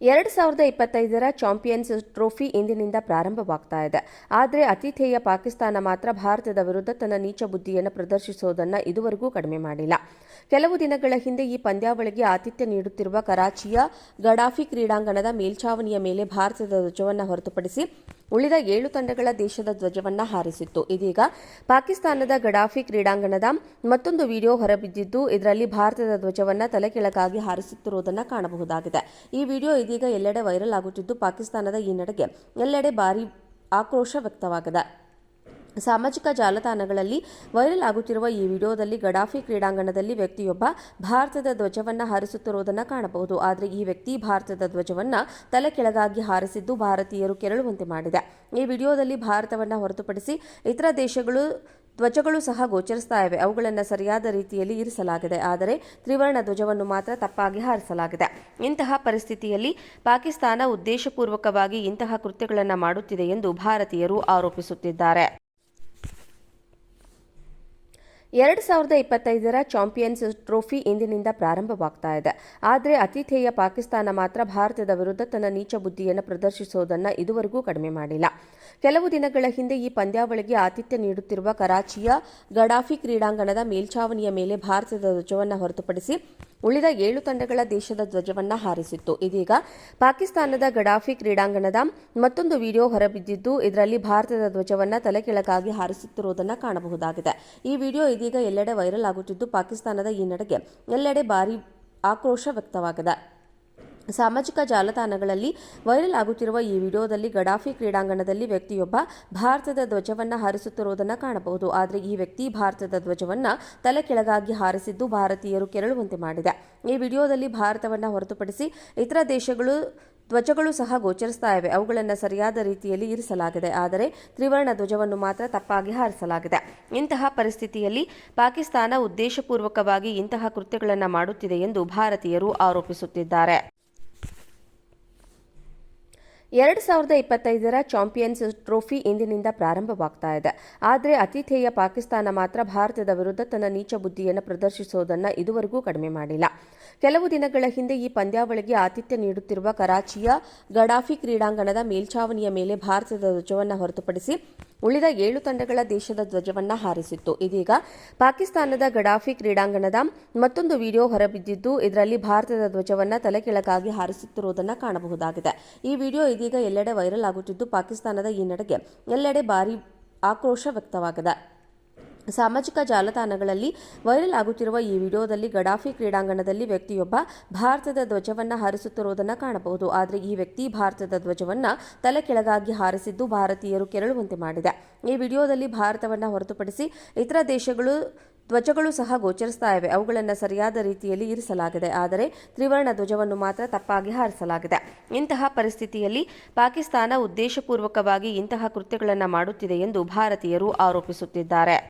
ಎರಡು ಸಾವಿರದ ಇಪ್ಪತ್ತೈದರ ಚಾಂಪಿಯನ್ಸ್ ಟ್ರೋಫಿ ಇಂದಿನಿಂದ ಪ್ರಾರಂಭವಾಗ್ತಾ ಇದೆ. ಆದರೆ ಅತಿಥೇಯ ಪಾಕಿಸ್ತಾನ ಮಾತ್ರ ಭಾರತದ ವಿರುದ್ಧ ತನ್ನ ನೀಚ ಬುದ್ಧಿಯನ್ನು ಪ್ರದರ್ಶಿಸೋದನ್ನು ಇದುವರೆಗೂ ಕಡಿಮೆ ಮಾಡಿಲ್ಲ. ಕೆಲವು ದಿನಗಳ ಹಿಂದೆ ಈ ಪಂದ್ಯಾವಳಿಗೆ ಆತಿಥ್ಯ ನೀಡುತ್ತಿರುವ ಕರಾಚಿಯ ಗಡಾಫಿ ಕ್ರೀಡಾಂಗಣದ ಮೇಲ್ಛಾವಣಿಯ ಮೇಲೆ ಭಾರತದ ಧ್ವಜವನ್ನು ಹೊರತುಪಡಿಸಿ ಉಳಿದ ಏಳು ತಂಡಗಳ ದೇಶದ ಧ್ವಜವನ್ನ ಹಾರಿಸಿತ್ತು. ಇದೀಗ ಪಾಕಿಸ್ತಾನದ ಗಡಾಫಿ ಕ್ರೀಡಾಂಗಣದ ಮತ್ತೊಂದು ವಿಡಿಯೋ ಹೊರಬಿದ್ದಿದ್ದು, ಇದರಲ್ಲಿ ಭಾರತದ ಧ್ವಜವನ್ನ ತಲೆಕೆಳಗಾಗಿ ಹಾರಿಸುತ್ತಿರುವುದನ್ನು ಕಾಣಬಹುದಾಗಿದೆ. ಈ ವಿಡಿಯೋ ಇದೀಗ ಎಲ್ಲೆಡೆ ವೈರಲ್ ಆಗುತ್ತಿದ್ದು, ಪಾಕಿಸ್ತಾನದ ಈ ನಡೆಗೆ ಎಲ್ಲೆಡೆ ಭಾರಿ ಆಕ್ರೋಶ ವ್ಯಕ್ತವಾಗಿದೆ. ಸಾಮಾಜಿಕ ಜಾಲತಾಣಗಳಲ್ಲಿ ವೈರಲ್ ಆಗುತ್ತಿರುವ ಈ ವಿಡಿಯೋದಲ್ಲಿ ಗಡಾಫಿ ಕ್ರೀಡಾಂಗಣದಲ್ಲಿ ವ್ಯಕ್ತಿಯೊಬ್ಬ ಭಾರತದ ಧ್ವಜವನ್ನು ಹಾರಿಸುತ್ತಿರುವುದನ್ನು ಕಾಣಬಹುದು. ಆದರೆ ಈ ವ್ಯಕ್ತಿ ಭಾರತದ ಧ್ವಜವನ್ನು ತಲೆ ಕೆಳಗಾಗಿ ಹಾರಿಸಿದ್ದು ಭಾರತೀಯರು ಕೆರಳುವಂತೆ ಮಾಡಿದೆ. ಈ ವಿಡಿಯೋದಲ್ಲಿ ಭಾರತವನ್ನು ಹೊರತುಪಡಿಸಿ ಇತರ ದೇಶಗಳು ಧ್ವಜಗಳು ಸಹ ಗೋಚರಿಸ್ತಾ ಇವೆ. ಅವುಗಳನ್ನು ಸರಿಯಾದ ರೀತಿಯಲ್ಲಿ ಇರಿಸಲಾಗಿದೆ. ಆದರೆ ತ್ರಿವರ್ಣ ಧ್ವಜವನ್ನು ಮಾತ್ರ ತಪ್ಪಾಗಿ ಹಾರಿಸಲಾಗಿದೆ. ಇಂತಹ ಪರಿಸ್ಥಿತಿಯಲ್ಲಿ ಪಾಕಿಸ್ತಾನ ಉದ್ದೇಶಪೂರ್ವಕವಾಗಿ ಇಂತಹ ಕೃತ್ಯಗಳನ್ನು ಮಾಡುತ್ತಿದೆ ಎಂದು ಭಾರತೀಯರು ಆರೋಪಿಸುತ್ತಿದ್ದಾರೆ. ಎರಡು ಸಾವಿರದ ಇಪ್ಪತ್ತೈದರ ಚಾಂಪಿಯನ್ಸ್ ಟ್ರೋಫಿ ಇಂದಿನಿಂದ ಪ್ರಾರಂಭವಾಗ್ತಾ ಇದೆ. ಆದರೆ ಅತಿಥೇಯ ಪಾಕಿಸ್ತಾನ ಮಾತ್ರ ಭಾರತದ ವಿರುದ್ಧ ತನ್ನ ನೀಚ ಬುದ್ಧಿಯನ್ನು ಪ್ರದರ್ಶಿಸೋದನ್ನ ಇದುವರೆಗೂ ಕಡಿಮೆ ಮಾಡಿಲ್ಲ. ಕೆಲವು ದಿನಗಳ ಹಿಂದೆ ಈ ಪಂದ್ಯಾವಳಿಗೆ ಆತಿಥ್ಯ ನೀಡುತ್ತಿರುವ ಕರಾಚಿಯ ಗಡಾಫಿ ಕ್ರೀಡಾಂಗಣದ ಮೇಲ್ಛಾವಣಿಯ ಮೇಲೆ ಭಾರತದ ಧ್ವಜವನ್ನು ಹೊರತುಪಡಿಸಿ ಉಳಿದ ಏಳು ತಂಡಗಳ ದೇಶದ ಧ್ವಜವನ್ನ ಹಾರಿಸಿತ್ತು. ಇದೀಗ ಪಾಕಿಸ್ತಾನದ ಗಡಾಫಿ ಕ್ರೀಡಾಂಗಣದ ಮತ್ತೊಂದು ವಿಡಿಯೋ ಹೊರಬಿದ್ದಿದ್ದು, ಇದರಲ್ಲಿ ಭಾರತದ ಧ್ವಜವನ್ನ ತಲೆಕೆಳಗಾಗಿ ಹಾರಿಸುತ್ತಿರುವುದನ್ನು ಕಾಣಬಹುದಾಗಿದೆ. ಈ ವಿಡಿಯೋ ಇದೀಗ ಎಲ್ಲೆಡೆ ವೈರಲ್ ಆಗುತ್ತಿದ್ದು, ಪಾಕಿಸ್ತಾನದ ಈ ನಡೆಗೆ ಎಲ್ಲೆಡೆ ಭಾರಿ ಆಕ್ರೋಶ ವ್ಯಕ್ತವಾಗಿದೆ. ಸಾಮಾಜಿಕ ಜಾಲತಾಣಗಳಲ್ಲಿ ವೈರಲ್ ಆಗುತ್ತಿರುವ ಈ ವಿಡಿಯೋದಲ್ಲಿ ಗಡಾಫಿ ಕ್ರೀಡಾಂಗಣದಲ್ಲಿ ವ್ಯಕ್ತಿಯೊಬ್ಬ ಭಾರತದ ಧ್ವಜವನ್ನು ಹಾರಿಸುತ್ತಿರುವುದನ್ನು ಕಾಣಬಹುದು. ಆದರೆ ಈ ವ್ಯಕ್ತಿ ಭಾರತದ ಧ್ವಜವನ್ನು ತಲೆ ಕೆಳಗಾಗಿ ಹಾರಿಸಿದ್ದು ಭಾರತೀಯರು ಕೆರಳುವಂತೆ ಮಾಡಿದೆ. ಈ ವಿಡಿಯೋದಲ್ಲಿ ಭಾರತವನ್ನು ಹೊರತುಪಡಿಸಿ ಇತರ ದೇಶಗಳು ಧ್ವಜಗಳು ಸಹ ಗೋಚರಿಸ್ತಾ ಇವೆ. ಅವುಗಳನ್ನು ಸರಿಯಾದ ರೀತಿಯಲ್ಲಿ ಇರಿಸಲಾಗಿದೆ. ಆದರೆ ತ್ರಿವರ್ಣ ಧ್ವಜವನ್ನು ಮಾತ್ರ ತಪ್ಪಾಗಿ ಹಾರಿಸಲಾಗಿದೆ. ಇಂತಹ ಪರಿಸ್ಥಿತಿಯಲ್ಲಿ ಪಾಕಿಸ್ತಾನ ಉದ್ದೇಶಪೂರ್ವಕವಾಗಿ ಇಂತಹ ಕೃತ್ಯಗಳನ್ನು ಮಾಡುತ್ತಿದೆ ಎಂದು ಭಾರತೀಯರು ಆರೋಪಿಸುತ್ತಿದ್ದಾರೆ. ಎರಡು ಸಾವಿರದ ಇಪ್ಪತ್ತೈದರ ಚಾಂಪಿಯನ್ಸ್ ಟ್ರೋಫಿ ಇಂದಿನಿಂದ ಪ್ರಾರಂಭವಾಗ್ತಾ ಇದೆ. ಆದರೆ ಅತಿಥೇಯ ಪಾಕಿಸ್ತಾನ ಮಾತ್ರ ಭಾರತದ ವಿರುದ್ಧ ತನ್ನ ನೀಚ ಬುದ್ಧಿಯನ್ನು ಪ್ರದರ್ಶಿಸೋದನ್ನು ಇದುವರೆಗೂ ಕಡಿಮೆ ಮಾಡಿಲ್ಲ. ಕೆಲವು ದಿನಗಳ ಹಿಂದೆ ಈ ಪಂದ್ಯಾವಳಿಗೆ ಆತಿಥ್ಯ ನೀಡುತ್ತಿರುವ ಕರಾಚಿಯ ಗಡಾಫಿ ಕ್ರೀಡಾಂಗಣದ ಮೇಲ್ಛಾವಣಿಯ ಮೇಲೆ ಭಾರತದ ಧ್ವಜವನ್ನು ಹೊರತುಪಡಿಸಿ ಉಳಿದ ಏಳು ತಂಡಗಳ ದೇಶದ ಧ್ವಜವನ್ನ ಹಾರಿಸಿತ್ತು. ಇದೀಗ ಪಾಕಿಸ್ತಾನದ ಗಡಾಫಿ ಕ್ರೀಡಾಂಗಣದ ಮತ್ತೊಂದು ವಿಡಿಯೋ ಹೊರಬಿದ್ದಿದ್ದು, ಇದರಲ್ಲಿ ಭಾರತದ ಧ್ವಜವನ್ನ ತಲೆಕೆಳಗಾಗಿ ಹಾರಿಸುತ್ತಿರುವುದನ್ನು ಕಾಣಬಹುದಾಗಿದೆ. ಈ ವಿಡಿಯೋ ಇದೀಗ ಎಲ್ಲೆಡೆ ವೈರಲ್ ಆಗುತ್ತಿದ್ದು, ಪಾಕಿಸ್ತಾನದ ಈ ನಡೆಗೆ ಎಲ್ಲೆಡೆ ಭಾರಿ ಆಕ್ರೋಶ ವ್ಯಕ್ತವಾಗಿದೆ. ಸಾಮಾಜಿಕ ಜಾಲತಾಣಗಳಲ್ಲಿ ವೈರಲ್ ಆಗುತ್ತಿರುವ ಈ ವಿಡಿಯೋದಲ್ಲಿ ಗಡಾಫಿ ಕ್ರೀಡಾಂಗಣದಲ್ಲಿ ವ್ಯಕ್ತಿಯೊಬ್ಬ ಭಾರತದ ಧ್ವಜವನ್ನು ಹಾರಿಸುತ್ತಿರುವುದನ್ನು ಕಾಣಬಹುದು. ಆದರೆ ಈ ವ್ಯಕ್ತಿ ಭಾರತದ ಧ್ವಜವನ್ನು ತಲೆ ಕೆಳಗಾಗಿ ಹಾರಿಸಿದ್ದು ಭಾರತೀಯರು ಕೆರಳುವಂತೆ ಮಾಡಿದೆ. ಈ ವಿಡಿಯೋದಲ್ಲಿ ಭಾರತವನ್ನು ಹೊರತುಪಡಿಸಿ ಇತರ ದೇಶಗಳು ಧ್ವಜಗಳು ಸಹ ಗೋಚರಿಸ್ತಾ ಇವೆ. ಅವುಗಳನ್ನು ಸರಿಯಾದ ರೀತಿಯಲ್ಲಿ ಇರಿಸಲಾಗಿದೆ. ಆದರೆ ತ್ರಿವರ್ಣ ಧ್ವಜವನ್ನು ಮಾತ್ರ ತಪ್ಪಾಗಿ ಹಾರಿಸಲಾಗಿದೆ. ಇಂತಹ ಪರಿಸ್ಥಿತಿಯಲ್ಲಿ ಪಾಕಿಸ್ತಾನ ಉದ್ದೇಶಪೂರ್ವಕವಾಗಿ ಇಂತಹ ಕೃತ್ಯಗಳನ್ನು ಮಾಡುತ್ತಿದೆ ಎಂದು ಭಾರತೀಯರು ಆರೋಪಿಸುತ್ತಿದ್ದಾರೆ.